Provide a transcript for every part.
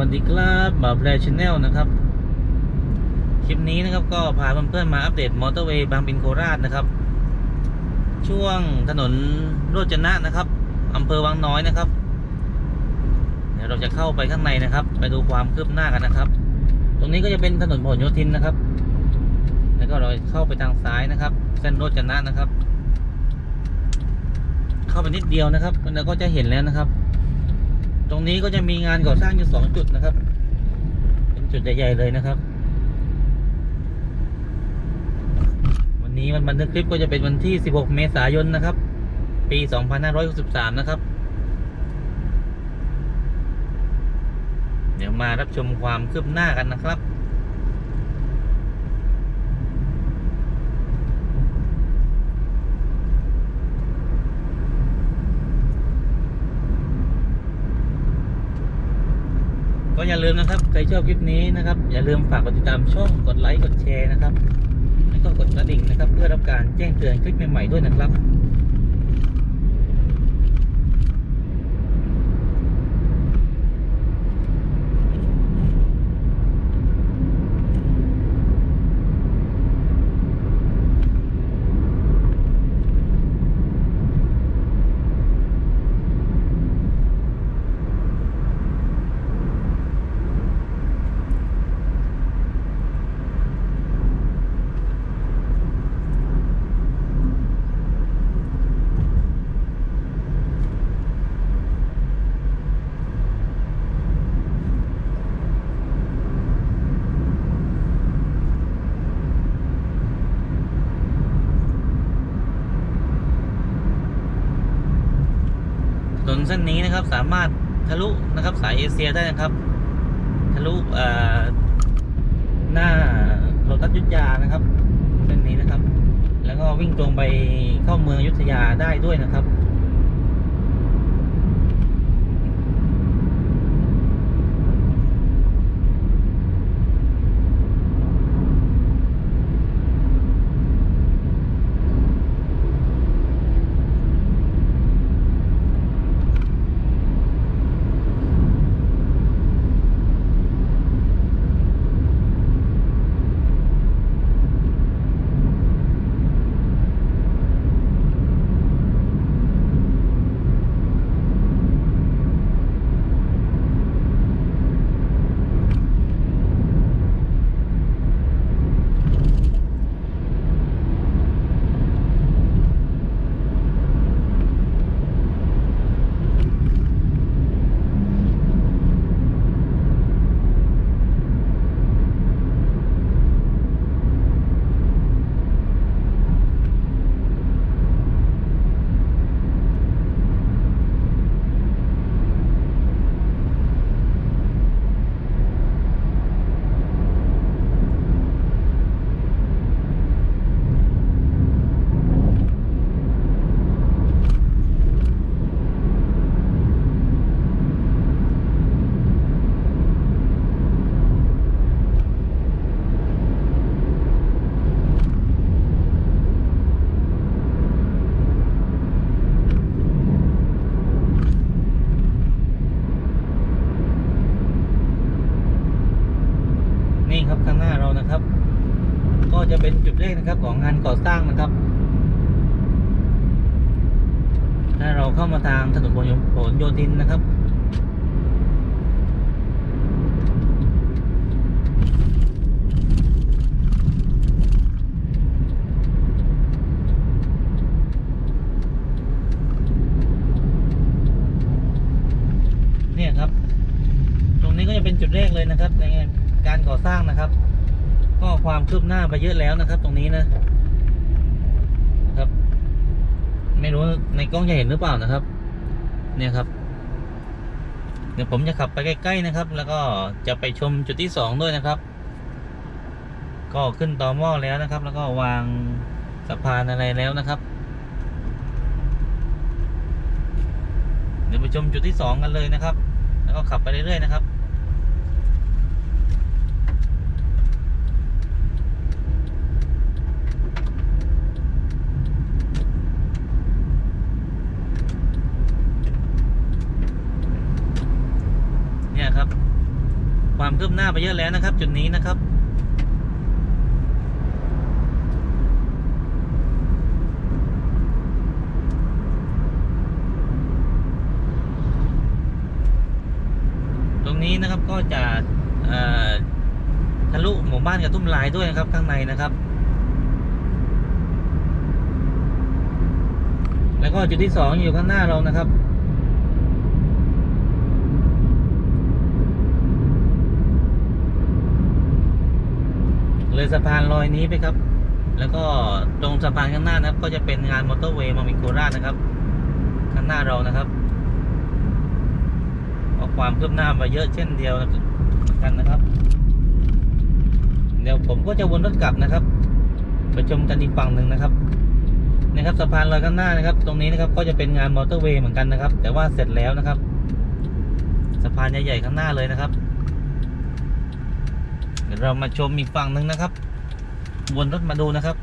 วัสดีครับบ่าแพรชแนลนะครับ คลิปนี้นะครับก็พาเพื่อนๆมาอัปเดตมอเตอร์เวย์บางปินโคราชนะครับ ช่วงถนนโรจนะนะครับอำเภอวังน้อยนะครับ เดี๋ยวเราจะเข้าไปข้างในนะครับ ไปดูความคืบหน้ากันนะครับ ตรงนี้ก็จะเป็นถนนพหลโยธินนะครับ แล้วก็เราเข้าไปทางซ้ายนะครับ เส้นโรจนะนะครับ เข้าไปนิดเดียวนะครับเราก็จะเห็นแล้วนะครับ ตรงนี้ก็จะมีงานก่อสร้างอยู่สองจุดนะครับ เป็นจุดใหญ่ๆเลยนะครับ วันนี้มันบันทึกคลิปก็จะเป็นวันที่ 16 เมษายนนะครับ ปี 2563 นะครับ เดี๋ยวมารับชมความคืบหน้ากันนะครับ ก็ อย่าลืมนะครับ ใครชอบคลิปนี้นะครับ อย่าลืมฝากกดติดตามช่อง กดไลค์ กดแชร์นะครับ แล้วก็กดกระดิ่งนะครับ เพื่อรับการแจ้งเตือนคลิปใหม่ๆด้วยนะครับ ถ นเส้นนี้นะครับ สามารถทะลุนะครับ สายเอเชียได้นะครับ ทะลุหน้าโรตัสยุทธยานะครับ เส้นนี้นะครับ แล้วก็วิ่งตรงไปเข้าเมืองยุทธยาได้ด้วยนะครับ นี่ครับข้างหน้าเรานะครับ ก็จะเป็นจุดแรกนะครับ ของงานก่อสร้างนะครับ ถ้าเราเข้ามาทางถนนพหลพหลโยธินนะครับเนี่ยครับ ตรงนี้ก็จะเป็นจุดแรกเลยนะครับ ในการก่อสร้างนะครับ ก็ความคืบหน้าไปเยอะแล้วนะครับ ตรงนี้นะครับ ไม่รู้ในกล้องจะเห็นหรือเปล่านะครับ เนี่ยครับ เดี๋ยวผมจะขับไปใกล้ ๆนะครับ แล้วก็จะไปชมจุดที่สองด้วยนะครับ ก็ขึ้นต่อหม้อแล้วนะครับ แล้วก็วางสะพานอะไรแล้วนะครับ เดี๋ยวไปชมจุดที่สองกันเลยนะครับ แล้วก็ขับไปเรื่อยๆนะครับ ความคืบ หน้าไปเยอะแล้วนะครับ จุดนี้นะครับตรงนี้นะครับก็จะทะลุหมู่บ้านกระทุ่มลายด้วยนะครับข้างในนะครับ แล้วก็จุดที่สองอยู่ข้างหน้าเรานะครับ เลยสะพานลอยนี้ไปครับ แล้วก็ตรงสะพานข้างหน้านะครับ ก็จะเป็นงานมอเตอร์เวย์มามิโคราชนะครับ ข้างหน้าเรานะครับก็ความคืบหน้ามาเยอะเช่นเดียวกันนะครับ เดี๋ยวผมก็จะวนรถกลับนะครับไปชมกันอีกฝั่งหนึ่งนะครับนะครับสะพานลอยข้างหน้านะครับ ตรงนี้นะครับก็จะเป็นงานมอเตอร์เวย์เหมือนกันนะครับ แต่ว่าเสร็จแล้วนะครับ สะพานใหญ่ๆข้างหน้าเลยนะครับ เดี๋ยวเรามาชมอีกฝั่งหนึ่งนะครับ วนรถมาดูนะครับ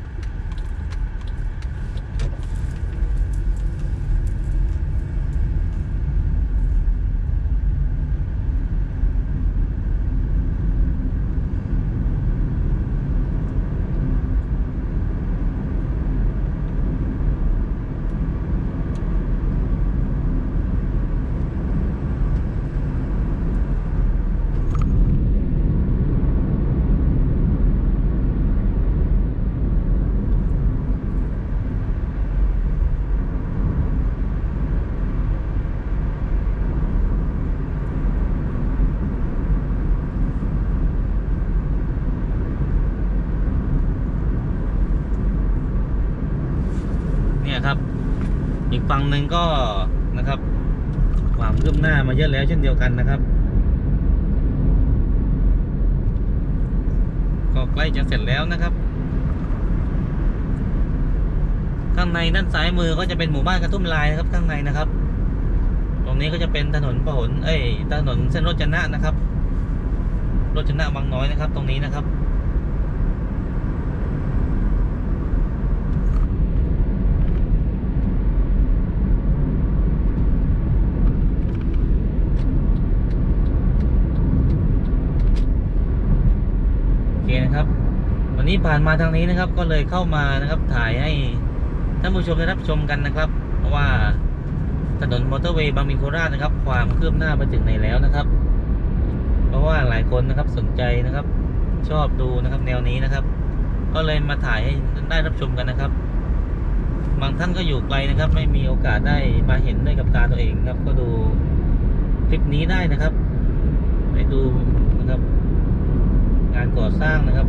เครับ อีกฝั่งหนึ่งก็นะครับ ความคืบหน้ามาเยอะแล้วเช่นเดียวกันนะครับ ก็ใกล้จะเสร็จแล้วนะครับ ข้างในด้านซ้ายมือก็จะเป็นหมู่บ้านกระทุ่มลายนะครับข้างในนะครับ ตรงนี้ก็จะเป็นถนนพหลเอ้ยถนนเส้นรถจนะนะครับรถจนะบางน้อยนะครับ ตรงนี้นะครับ โอเคนะครับ วั นี้ผ่านมาทางนี้นะครับ ก็เลยเข้ามานะครับถ่ายให้ท่านผู้ชมได้รับชมกันนะครับเพราะว่าถนนมอเตอร์เวย์บางมีนโคราชนะครับ ความคืบหน้าไปถึงไหนแล้วนะครับ เพราะว่าหลายคนนะครับสนใจนะครับ ชอบดูนะครับแนวนี้นะครับ ก็เลยมาถ่ายให้ได้รับชมกันนะครับ บางท่านก็อยู่ไกลนะครับ ไม่มีโอกาสได้มาเห็นด้วยกับตาตัวเองครับ ก็ดูคลิปนี้ได้นะครับ ไปดูนะครับ งานก่อสร้างนะครับ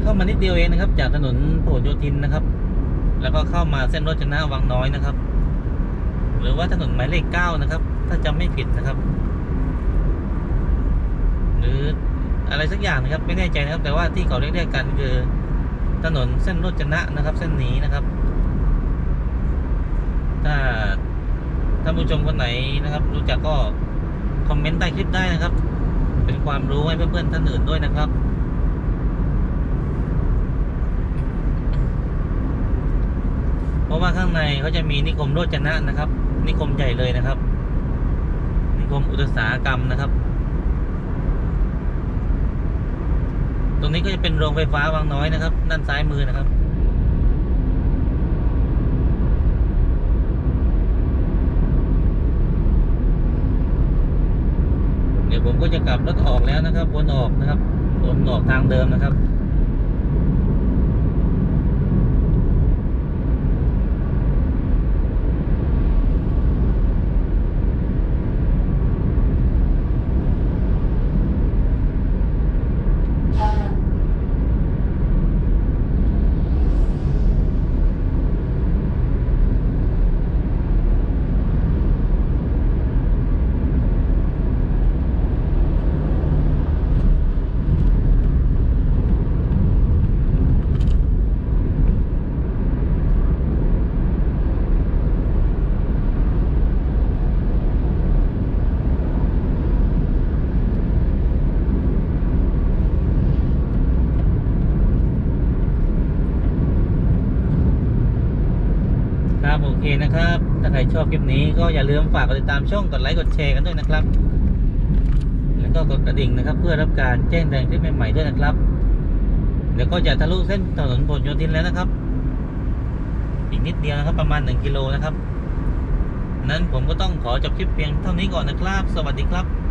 เข้า มานิดเดียวเองนะครับ จากถนนพหลโยธินนะครับ แล้วก็เข้ามาเส้นรถจนะวังน้อยนะครับ หรือว่าถนนหมายเลขเก้านะครับ ถ้าจำไม่ผิดนะครับ หรืออะไรสักอย่างนะครับไม่แน่ใจนะครับ แต่ว่าที่เขาเรียกกันคือถนนเส้นรถจนะนะครับ เส้นนี้นะครับ ถ้าท่านผู้ชมคนไหนนะครับ รู้จักก็คอมเมนต์ใต้คลิปได้นะครับ เป็นความรู้ให้เพื่อนๆท่านอื่นด้วยนะครับ เพ ราะว่าข้างในเขาจะมีนิคมโรจนะนะครับ นิคมใหญ่เลยนะครับ นิคมอุตสาหกรรมนะครับ ตรงนี้ก็จะเป็นโรงไฟฟ้าวังน้อยนะครับ ด้านซ้ายมือนะครับเดี๋ยวผมก็จะกลับรถออกแล้วนะครับวนออกนะครับวนออกทางเดิมนะครับ รับถ้าใครชอบคลิปนี้ก็อย่าลืมฝากกดติดตามช่องกดไลค์กดแชร์กันด้วยนะครับ แล้วก็กดกระดิ่งนะครับ เพื่อรับการแจ้งเตือนคลิปใหม่ๆด้วยนะครับเดี๋ยวก็จะทะลุเส้นถนนพหลโยธินแล้วนะครับ อีกนิดเดียวนะครับประมาณ 1 กิโลนะครับ นั้นผมก็ต้องขอจบคลิปเพียงเท่านี้ก่อนนะครับ สวัสดีครับ